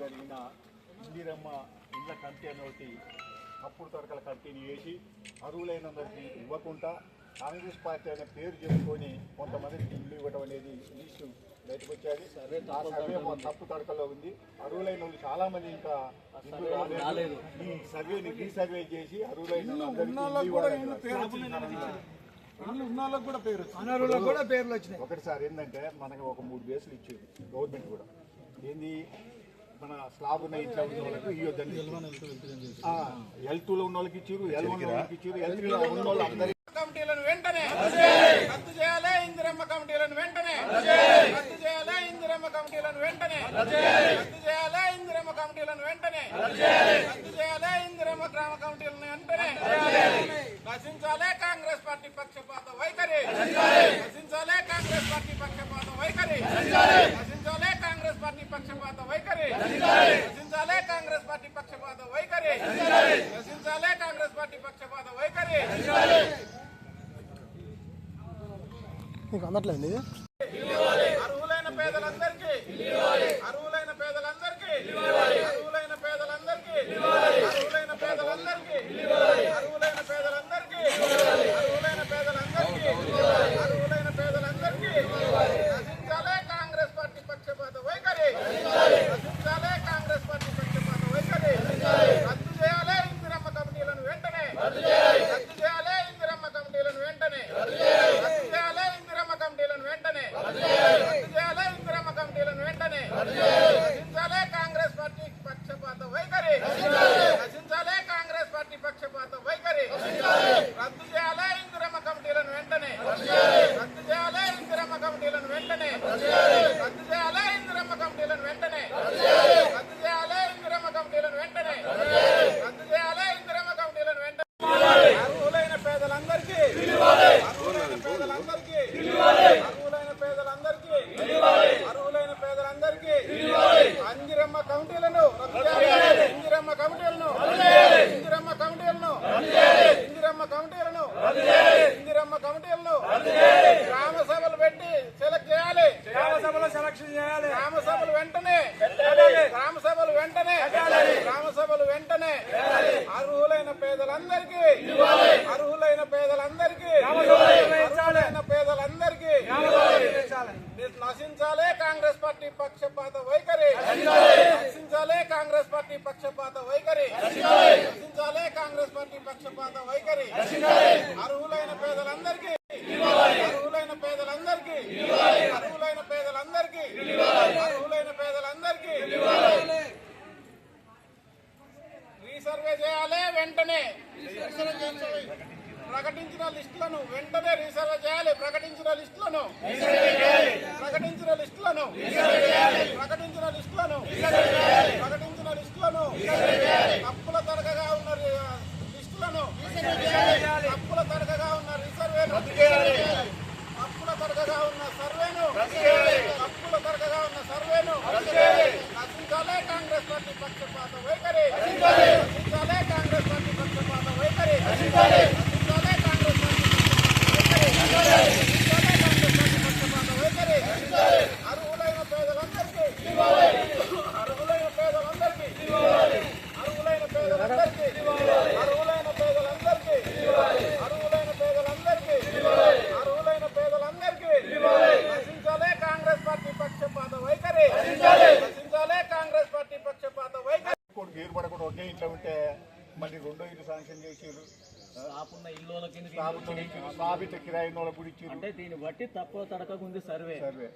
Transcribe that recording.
జరిగిన ఇందిరమ్మ ఇళ్ళ కంటే ఒకటి తప్పుడు తరకల కంటిన్యూ చేసి అరువులైనందరికి ఇవ్వకుండా కాంగ్రెస్ పార్టీ అనే పేరు చెప్పుకొని కొంతమందికి ఇల్లు ఇవ్వడం అనేది లిస్టు బయటకు వచ్చేది. సరే తప్పు తడకలో ఉంది. అరువులైన వాళ్ళు చాలా మంది ఇంకా ఈ సర్వేని రీసర్వే చేసి అరువులైన కూడా పేరు కూడా పేర్లు వచ్చినాయి. ఒకటిసారి ఏంటంటే మనకి ఒక మూడు కేసులు ఇచ్చేది గవర్నమెంట్ కూడా. ఏంది? మన స్లాబ్ ఉన్న ఇంట్లో ఉన్న వాళ్ళకి ఇవ్వద్దండి ఎల్ టూలో ఉన్న వాళ్ళకి ఇచ్చారు ఎల్ వన్ వాళ్ళకి ఇచ్చారు ఎల్ త్రీలో ఉన్న వాళ్ళు అందరికీ కమిటీలను వెంటనే రద్దు చేయాలి ఇందిరమ్మ కమిటీలను వెంటనే రద్దు చేయాలి ఇందిరమ్మ కమిటీలను వెంటనే రద్దు చేయాలి ఇందిరమ్మ కమిటీలను వెంటనే రద్దు చేయాలి ఇందిరమ్మ గ్రామ కమిటీలను వెంటనే నశించాలే కాంగ్రెస్ పార్టీ పక్షపాత వైఖరి నశించాలే కాంగ్రెస్ పార్టీ పక్షపాత వైఖరి నశించాలే కాంగ్రెస్ పార్టీ పక్షపాత వైఖరి నశించాలే కాంగ్రెస్ పార్టీ పక్షపాత వైఖరి నశించాలే కాంగ్రెస్ పార్టీ పక్షపాత వైఖరి. నీకు అందట్లేదు అర్హులైన పేదలందరికీ అర్హులైన పేదలందరికీ అర్హులైన పేదలందరికీ అర్హులైన పేదలందరికీ అర్హులైన పేదలందరికీ అర్హులైన పేదలందరికీ అర్హులైన పేదలందరికీ నశించాలే కాంగ్రెస్ పార్టీ పక్షపాత వైఖరి నశించాలే కాంగ్రెస్ పార్టీ పక్షపాత వైఖరి రద్దు చేయాలే ఇందిరమ్మ కమిటీలను వెంటనే రద్దు చేయాలే ఇందిరమ్మ కమిటీలను వెంటనే రద్దు చేయాలే ఇందిరమ్మ కమిటీలను వెంటనే రద్దు చేయాలే ఇందిరమ్మ కమిటీలను వెంటనే నశించాలే కాంగ్రెస్ పార్టీ పక్షపాత వైఖరి నశించాలే కాంగ్రెస్ పార్టీ పక్షపాత వైఖరి రద్దు చేయాలే ఇందిరమ్మ కమిటీలను వెంటనే రద్దు చేయాలే ఇందిరమ్మ కమిటీలను వెంటనే రద్దు చేయాలే ఇందిరమ్మ కమిటీలను వెంటనే రద్దు చేయాలే ఇందిరమ్మ కమిటీలను వెంటనే రద్దు చేయాలే ఇందిరమ్మ కమిటీలను వెంటనే అర్హులైన పేదలందరికీ అర్హులైన పేదలందరికీ అర్హులైన పేదలందరికీ అర్హులైన పేదలందరికీ అంజిరమ్మ కమిటీలను రద్దు చేయాలి ఇందిరమ్మ కమిటీలను ఇందిరమ్మ కమిటీలను ఇందిరమ్మ కమిటీలను ఇందిరమ్మ కమిటీలను గ్రామ సభలు పెట్టి సెలెక్ట్ చేయాలి గ్రామ సెలక్షన్ చేయాలి. గ్రామ సభలు వెంటనే. గ్రామ సభలు వెంటనే. గ్రామ సభలు వెంటనే. అర్హులైన పేదలందరికీ. అర్హులైన పేదలందరికీ. అర్హులైన పేదలందరికీ. నశించాలే కాంగ్రెస్ పార్టీ పక్షపాత వైఖరి. నశించాలే. కాంగ్రెస్ పార్టీ పక్షపాత వైఖరి. నశించాలే. కాంగ్రెస్ పార్టీ పక్షపాత వైఖరి అర్హులైన పేదలందరికీ అర్హులైన పేదలందరికీ అర్హులైన పేదలందరికీ అర్హులైన పేదలందరికీ రీసర్వే చేయాలి వెంటనే ప్రకటించిన లిస్టులను వెంటనే రీసర్వే చేయాలి. ప్రకటించిన లిస్టులను ప్రకటించిన లిస్టులను ప్రకటించిన లిస్టులను ప్రకటించిన లిస్టులను తప్పుల తరగగా ఉన్న లిస్టులను తప్పుల తరగగా ఉన్న రిసర్వేను తప్పుల తరగగా ఉన్న సర్వేను తప్పుల తరగగా ఉన్న సర్వేను నశించాలే కాంగ్రెస్ పార్టీ పక్షపాత వైఖరి నశించాలే కాంగ్రెస్ పార్టీ పక్షపాత వైఖరి నశించాలే కాంగ్రెస్ పార్టీ పక్షపాత వైఖరి నశించాలే కాంగ్రెస్ పార్టీ పక్షపాత వైఖరి అర్హులైన పేదలందరికీ అర్హులైన పేదలందరికీ అర్హులైన పేదలందరికీ అర్హులైన పేదలందరికీ అర్హులైన పేదలందరికీ అర్హులైన పేదలందరికీ నశించాలే కాంగ్రెస్ పార్టీ పక్షపాత వైఖరి నశించాలే కాంగ్రెస్ పార్టీ పక్షపాత వైఖరి కొడుకు ఏర్పడకుండా ఒకే ఇంట్లో ఉంటే మళ్ళీ రెండో ఇల్లు శాంక్షన్ చేసారు కాకుండా ఇల్లులకి ఇట్లా కిరాయి కూడా ఇచ్చారు అంటే దీన్ని బట్టి తక్కువ తడకకు ఉంది సర్వే. సర్వే.